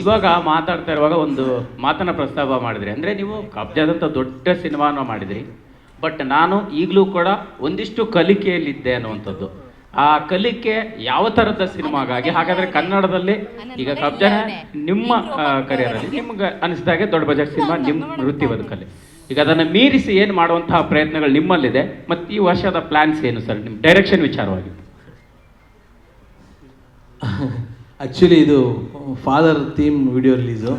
ಇವಾಗ ಮಾತಾಡ್ತಾ ಇರುವಾಗ ಒಂದು ಮಾತನ್ನ ಪ್ರಸ್ತಾಪ ಮಾಡಿದ್ರಿ. ಅಂದ್ರೆ ನೀವು ಕಬ್ಜಾದಂಥ ದೊಡ್ಡ ಸಿನಿಮಾನ ಮಾಡಿದ್ರಿ. ಬಟ್ ನಾನು ಈಗಲೂ ಕೂಡ ಒಂದಿಷ್ಟು ಕಲಿಕೆಯಲ್ಲಿದ್ದೆ ಅನ್ನುವಂಥದ್ದು. ಆ ಕಲಿಕೆ ಯಾವ ಥರದ ಸಿನಿಮಾಗಾಗಿ? ಹಾಗಾದ್ರೆ ಕನ್ನಡದಲ್ಲಿ ಈಗ ಕಬ್ಜಾ ನಿಮ್ಮ ಕರಿಯರಲ್ಲಿ ನಿಮ್ಗೆ ಅನಿಸಿದಾಗೆ ದೊಡ್ಡ ಬಜೆಟ್ ಸಿನಿಮಾ ನಿಮ್ಮ ವೃತ್ತಿ ಬದುಕಲ್ಲಿ ಈಗ ಅದನ್ನು ಮೀರಿಸಿ ಏನು ಮಾಡುವಂತಹ ಪ್ರಯತ್ನಗಳು ನಿಮ್ಮಲ್ಲಿದೆ. ಮತ್ತು ಈ ವರ್ಷದ ಪ್ಲಾನ್ಸ್ ಏನು ಸರ್? ನಿಮ್ಮ ಡೈರೆಕ್ಷನ್ ವಿಚಾರವಾಗಿ. ಆ್ಯಕ್ಚುಲಿ ಇದು ಫಾದರ್ ಥೀಮ್ ವಿಡಿಯೋ ರಿಲೀಸು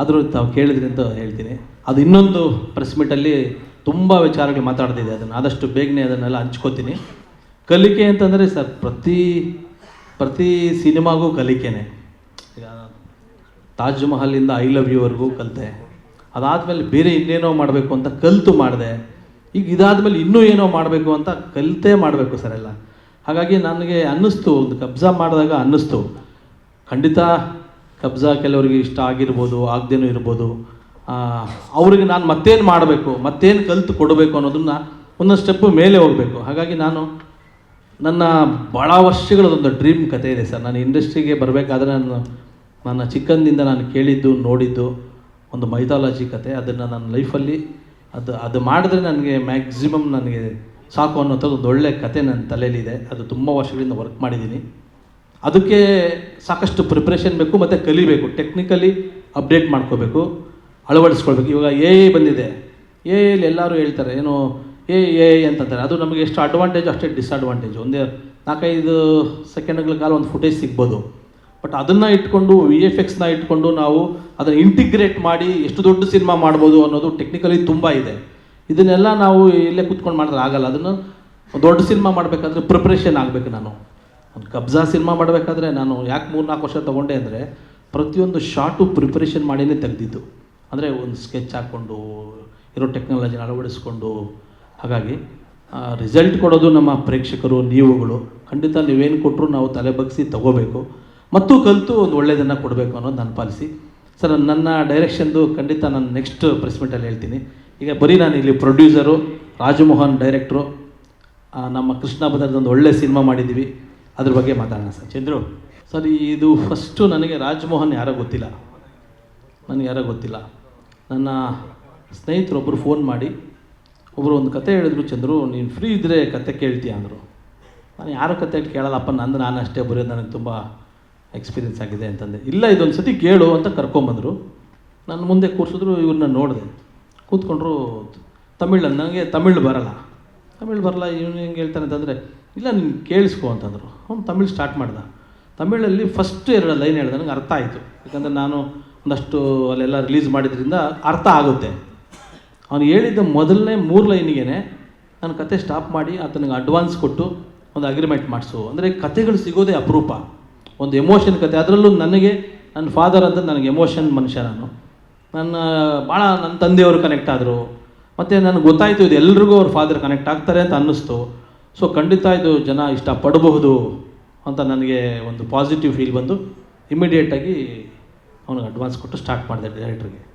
ಆದರೂ ತಾವು ಕೇಳಿದ್ರಿ ಅಂತ ಹೇಳ್ತೀನಿ. ಅದು ಇನ್ನೊಂದು ಪ್ರೆಸ್ ಮೀಟಲ್ಲಿ ತುಂಬ ವಿಚಾರಗಳು ಮಾತಾಡ್ತಿದೆ. ಅದನ್ನು ಆದಷ್ಟು ಬೇಗನೆ ಅದನ್ನೆಲ್ಲ ಹಂಚ್ಕೋತೀನಿ. ಕಲಿಕೆ ಅಂತಂದರೆ ಸರ್, ಪ್ರತಿ ಪ್ರತಿ ಸಿನಿಮಾಗೂ ಕಲಿಕೆನೆ. ಈಗ ತಾಜ್ ಮಹಲಿಂದ ಐ ಲವ್ ಯುವರ್ಗೂ ಕಲಿತೆ. ಅದಾದಮೇಲೆ ಬೇರೆ ಇನ್ನೇನೋ ಮಾಡಬೇಕು ಅಂತ ಕಲಿತು ಮಾಡಿದೆ. ಈಗ ಇದಾದಮೇಲೆ ಇನ್ನೂ ಏನೋ ಮಾಡಬೇಕು ಅಂತ ಕಲಿತೇ ಮಾಡಬೇಕು ಸರ್ ಎಲ್ಲ. ಹಾಗಾಗಿ ನನಗೆ ಅನ್ನಿಸ್ತು, ಒಂದು ಕಬ್ಜಾ ಮಾಡಿದಾಗ ಅನ್ನಿಸ್ತು. ಖಂಡಿತ ಕಬ್ಜಾ ಕೆಲವರಿಗೆ ಇಷ್ಟ ಆಗಿರ್ಬೋದು, ಆಗದೇನೂ ಇರ್ಬೋದು. ಅವರಿಗೆ ನಾನು ಮತ್ತೇನು ಮಾಡಬೇಕು, ಮತ್ತೇನು ಕಲಿತು ಕೊಡಬೇಕು ಅನ್ನೋದನ್ನು ಒಂದೊಂದು ಸ್ಟೆಪ್ಪು ಮೇಲೆ ಹೋಗಬೇಕು. ಹಾಗಾಗಿ ನಾನು ನನ್ನ ಭಾಳ ವರ್ಷಗಳದೊಂದು ಡ್ರೀಮ್ ಕತೆ ಇದೆ ಸರ್. ನಾನು ಇಂಡಸ್ಟ್ರಿಗೆ ಬರಬೇಕಾದ್ರೆ ನಾನು ನನ್ನ ಚಿಕ್ಕಂದಿಂದ ನಾನು ಕೇಳಿದ್ದು, ನೋಡಿದ್ದು ಒಂದು ಮೈಥಾಲಜಿ ಕತೆ ಅದನ್ನು ನನ್ನ ಲೈಫಲ್ಲಿ ಅದು ಅದು ಮಾಡಿದ್ರೆ ನನಗೆ ಮ್ಯಾಕ್ಸಿಮಮ್ ನನಗೆ ಸಾಕು ಅನ್ನೋಂಥದ್ದು ಒಂದು ಒಳ್ಳೆ ಕತೆ ನನ್ನ ತಲೆಯಲ್ಲಿದೆ ಅದು ತುಂಬ ವರ್ಷಗಳಿಂದ ವರ್ಕ್ ಮಾಡಿದ್ದೀನಿ. ಅದಕ್ಕೆ ಸಾಕಷ್ಟು ಪ್ರಿಪ್ರೇಷನ್ ಬೇಕು ಮತ್ತು ಕಲಿಬೇಕು. ಟೆಕ್ನಿಕಲಿ ಅಪ್ಡೇಟ್ ಮಾಡ್ಕೋಬೇಕು, ಅಳವಡಿಸ್ಕೊಳ್ಬೇಕು. ಇವಾಗ ಎ ಐ ಬಂದಿದೆ. ಎ ಐಲಿ ಎಲ್ಲರೂ ಹೇಳ್ತಾರೆ, ಏನು ಎ ಎ ಅಂತಂತಾರೆ. ಅದು ನಮಗೆ ಎಷ್ಟು ಅಡ್ವಾಂಟೇಜ್ ಅಷ್ಟೇ ಡಿಸ್ಅಡ್ವಾಂಟೇಜ್ ಒಂದೇ ನಾಲ್ಕೈದು ಸೆಕೆಂಡ್ಗಳ ಕಾಲ ಒಂದು ಫುಟೇಜ್ ಸಿಗ್ಬೋದು. ಬಟ್ ಅದನ್ನು ಇಟ್ಕೊಂಡು ವಿ ಎಫ್ ಎಕ್ಸ್ನ ಇಟ್ಕೊಂಡು ನಾವು ಅದನ್ನು ಇಂಟಿಗ್ರೇಟ್ ಮಾಡಿ ಎಷ್ಟು ದೊಡ್ಡ ಸಿನಿಮಾ ಮಾಡ್ಬೋದು ಅನ್ನೋದು ಟೆಕ್ನಿಕಲಿ ತುಂಬ ಇದೆ. ಇದನ್ನೆಲ್ಲ ನಾವು ಇಲ್ಲೇ ಕೂತ್ಕೊಂಡು ಮಾಡಿದ್ರೆ ಆಗಲ್ಲ. ಅದನ್ನು ದೊಡ್ಡ ಸಿನಿಮಾ ಮಾಡಬೇಕಾದ್ರೆ ಪ್ರಿಪ್ರೇಷನ್ ಆಗಬೇಕು ನಾನು. ಒಂದು ಕಬ್ಜಾ ಸಿನಿಮಾ ಮಾಡಬೇಕಾದ್ರೆ ನಾನು ಯಾಕೆ ಮೂರು ನಾಲ್ಕು ವರ್ಷ ತೊಗೊಂಡೆ ಅಂದರೆ ಪ್ರತಿಯೊಂದು ಶಾರ್ಟು ಪ್ರಿಪ್ರೇಷನ್ ಮಾಡಿನೇ ತೆಗೆದಿದ್ದು. ಅಂದರೆ ಒಂದು ಸ್ಕೆಚ್ ಹಾಕ್ಕೊಂಡು ಇರೋ ಟೆಕ್ನಾಲಜಿನ ಅಳವಡಿಸ್ಕೊಂಡು, ಹಾಗಾಗಿ ರಿಸಲ್ಟ್ ಕೊಡೋದು ನಮ್ಮ ಪ್ರೇಕ್ಷಕರು, ನೀವುಗಳು. ಖಂಡಿತ ನೀವೇನು ಕೊಟ್ಟರು ನಾವು ತಲೆ ಬಗ್ಸಿ ತಗೋಬೇಕು. ಮತ್ತು ಕಲಿತು ಒಂದು ಒಳ್ಳೆಯದನ್ನು ಕೊಡಬೇಕು ಅನ್ನೋದು ನನ್ನ ಪಾಲಿಸಿ. ಸರ್, ನನ್ನ ಡೈರೆಕ್ಷನ್ದು ಖಂಡಿತ ನಾನು ನೆಕ್ಸ್ಟ್ ಪ್ರೆಸ್ ಮೀಟಲ್ಲಿ ಹೇಳ್ತೀನಿ. ಈಗ ಬರೀ ನಾನು ಇಲ್ಲಿ ಪ್ರೊಡ್ಯೂಸರು ರಾಜಮೋಹನ್ ಡೈರೆಕ್ಟ್ರು ನಮ್ಮ ಕೃಷ್ಣ ಬದರ್ದೊಂದು ಒಳ್ಳೆ ಸಿನಿಮಾ ಮಾಡಿದ್ದೀವಿ. ಅದ್ರ ಬಗ್ಗೆ ಮಾತಾಡೋಣ ಸರ್. ಚಂದ್ರು, ಸರ್, ಇದು ಫಸ್ಟು ನನಗೆ ರಾಜ್ಮೋಹನ್ ಯಾರೋ ಗೊತ್ತಿಲ್ಲ. ನನಗೆ ಯಾರೋ ಗೊತ್ತಿಲ್ಲ. ನನ್ನ ಸ್ನೇಹಿತರೊಬ್ಬರು ಫೋನ್ ಮಾಡಿ ಒಬ್ಬರು ಒಂದು ಕತೆ ಹೇಳಿದ್ರು, ಚಂದ್ರು, ನೀನು ಫ್ರೀ ಇದ್ದರೆ ಕತೆ ಕೇಳ್ತೀಯ ಅಂದರು. ನಾನು ಯಾರ ಕತೆ ಕೇಳಲ್ಲಪ್ಪ, ನಂದು ನಾನು ಅಷ್ಟೇ ಬರೆಯೋದು ನನಗೆ ತುಂಬ ಎಕ್ಸ್ಪೀರಿಯನ್ಸ್ ಆಗಿದೆ ಅಂತಂದೆ. ಇಲ್ಲ, ಇದೊಂದು ಸತಿ ಕೇಳು ಅಂತ ಕರ್ಕೊಂಬಂದರು. ನನ್ನ ಮುಂದೆ ಕೂರಿಸಿದ್ರು ಇವ್ರನ್ನ ನೋಡಿದೆ. ಕೂತ್ಕೊಂಡ್ರು ತಮಿಳ್ ನನಗೆ ತಮಿಳು ಬರಲ್ಲ. ತಮಿಳ್ ಬರಲ್ಲ ಇವನು ಹೆಂಗೆ ಹೇಳ್ತಾನೆ ಅಂತಂದರೆ, ಇಲ್ಲ, ನೀನು ಕೇಳಿಸ್ಕೊ ಅಂತಂದರು. ಅವ್ನು ತಮಿಳ್ ಸ್ಟಾರ್ಟ್ ಮಾಡ್ದ. ತಮಿಳಲ್ಲಿ ಫಸ್ಟ್ ಎರಡು ಲೈನ್ ಹೇಳ್ದೆ ನನಗೆ ಅರ್ಥ ಆಯಿತು. ಯಾಕಂದರೆ ನಾನು ಒಂದಷ್ಟು ಅಲ್ಲೆಲ್ಲ ರಿಲೀಸ್ ಮಾಡಿದ್ರಿಂದ ಅರ್ಥ ಆಗುತ್ತೆ. ಅವನು ಹೇಳಿದ್ದ ಮೊದಲನೇ ಮೂರು ಲೈನಿಗೆ ನಾನು ಕತೆ ಸ್ಟಾಪ್ ಮಾಡಿ, ಆತನಿಗೆ ಅಡ್ವಾನ್ಸ್ ಕೊಟ್ಟು ಒಂದು ಅಗ್ರಿಮೆಂಟ್ ಮಾಡಿಸು. ಅಂದರೆ ಕತೆಗಳು ಸಿಗೋದೇ ಅಪರೂಪ. ಒಂದು ಎಮೋಷನ್ ಕತೆ, ಅದರಲ್ಲೂ ನನಗೆ ನನ್ನ ಫಾದರ್ ಅಂತ ನನಗೆ ಎಮೋಷನ್ ಮನುಷ್ಯ ನಾನು. ನನ್ನ ಭಾಳ ನನ್ನ ತಂದೆಯವರು ಕನೆಕ್ಟ್ ಆದರು. ಮತ್ತು ನನಗೆ ಗೊತ್ತಾಯಿತು ಇದು ಎಲ್ರಿಗೂ ಅವ್ರ ಫಾದರ್ ಕನೆಕ್ಟ್ ಆಗ್ತಾರೆ ಅಂತ ಅನ್ನಿಸ್ತು. ಸೊ ಖಂಡಿತ ಇದು ಜನ ಇಷ್ಟಪಡಬಹುದು ಅಂತ ನನಗೆ ಒಂದು ಪಾಸಿಟಿವ್ ಫೀಲ್ ಬಂದು ಇಮಿಡಿಯೇಟಾಗಿ ಅವನಿಗೆ ಅಡ್ವಾನ್ಸ್ ಕೊಟ್ಟು ಸ್ಟಾರ್ಟ್ ಮಾಡಿದೆ ಡೈರೆಕ್ಟ್ರಿಗೆ